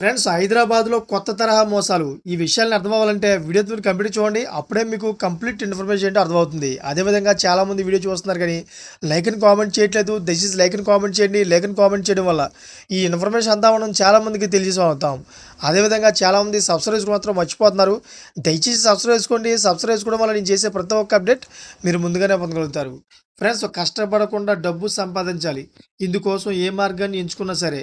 Friends హైదరాబాద్లో కొత్త తరహా మోసాలు. ఈ విషయాలను అర్థం అవ్వాలంటే వీడియో కంప్లీట్ చూడండి. అప్పుడే మీకు కంప్లీట్ ఇన్ఫర్మేషన్ ఏంటో అర్థమవుతుంది. అదేవిధంగా చాలామంది వీడియో చూస్తున్నారు కానీ లైక్ అని కామెంట్ చేయట్లేదు. దయచేసి లైక్ అని కామెంట్ చేయండి. లైక్ అని కామెంట్ చేయడం వల్ల ఈ ఇన్ఫర్మేషన్ అంతా మనం చాలామందికి తెలియజేసి అవుతాం అదేవిధంగా చాలామంది సబ్స్క్రైబ్ మాత్రం మర్చిపోతున్నారు. దయచేసి సబ్స్క్రైబ్ చేసుకోండి. సబ్స్క్రైబ్ చేసుకోవడం వల్ల నేను చేసే ప్రతి ఒక్క అప్డేట్ మీరు ముందుగానే పొందగలుగుతారు. ఫ్రెండ్స్ కష్టపడకుండా డబ్బు సంపాదించాలి. ఇందుకోసం ఏ మార్గాన్ని ఎంచుకున్నా సరే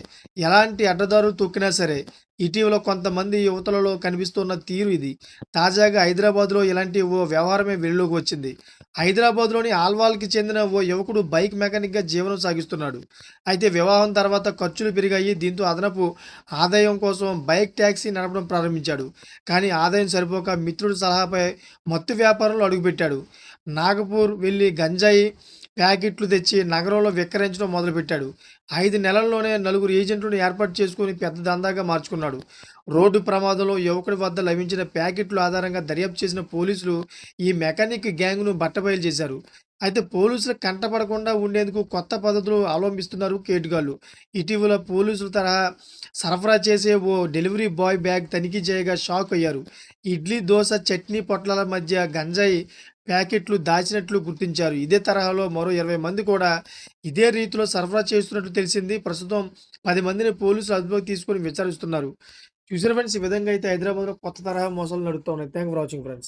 ఎలాంటి అడ్డదారులు తొక్కినా సరే ఇటీవల కొంతమంది యువతలలో కనిపిస్తున్న తీరు ఇది. తాజాగా హైదరాబాద్లో ఇలాంటి ఓ వ్యవహారమే వెలుగులోకి వచ్చింది. హైదరాబాద్లోని ఆల్వాల్కి చెందిన ఓ యువకుడు బైక్ మెకానిక్గా జీవనం సాగిస్తున్నాడు. అయితే వివాహం తర్వాత ఖర్చులు పెరిగాయి. దీంతో అదనపు ఆదాయం కోసం బైక్ ట్యాక్సీ నడపడం ప్రారంభించాడు. కానీ ఆదాయం సరిపోక మిత్రుడి సలహాపై మత్తు వ్యాపారంలో అడుగుపెట్టాడు. నాగపూర్ వెళ్ళి గంజాయి ప్యాకెట్లు తెచ్చి నగరంలో విక్రయించడం మొదలుపెట్టాడు. ఐదు నెలల్లోనే నలుగురు ఏజెంట్లను ఏర్పాటు చేసుకుని పెద్ద దందాగా మార్చుకున్నాడు. రోడ్డు ప్రమాదంలో యువకుడి వద్ద లభించిన ప్యాకెట్ల ఆధారంగా దర్యాప్తు చేసిన పోలీసులు ఈ మెకానిక్ గ్యాంగ్ను బట్టబయలు చేశారు. అయితే పోలీసులు కంటపడకుండా ఉండేందుకు కొత్త పద్ధతులు అవలంబిస్తున్నారు కేటుగాళ్ళు ఇటీవల పోలీసులు తరహా సరఫరా చేసే ఓ డెలివరీ బాయ్ బ్యాగ్ తనిఖీ చేయగా షాక్ అయ్యారు. ఇడ్లీ దోశ చట్నీ పొట్లాల మధ్య గంజాయి ప్యాకెట్లు దాచినట్లు గుర్తించారు. ఇదే తరహాలో మరో ఇరవై మంది కూడా ఇదే రీతిలో సరఫరా చేస్తున్నట్లు తెలిసింది. ప్రస్తుతం పది మందిని పోలీసులు అదుపులోకి తీసుకొని విచారిస్తున్నారు. చూసిన ఫ్రెండ్స్ ఈ విధంగా అయితే హైదరాబాద్లో కొత్త తరహా మోసాలు నడుస్తూ ఉన్నాయి. Thank for watching friends.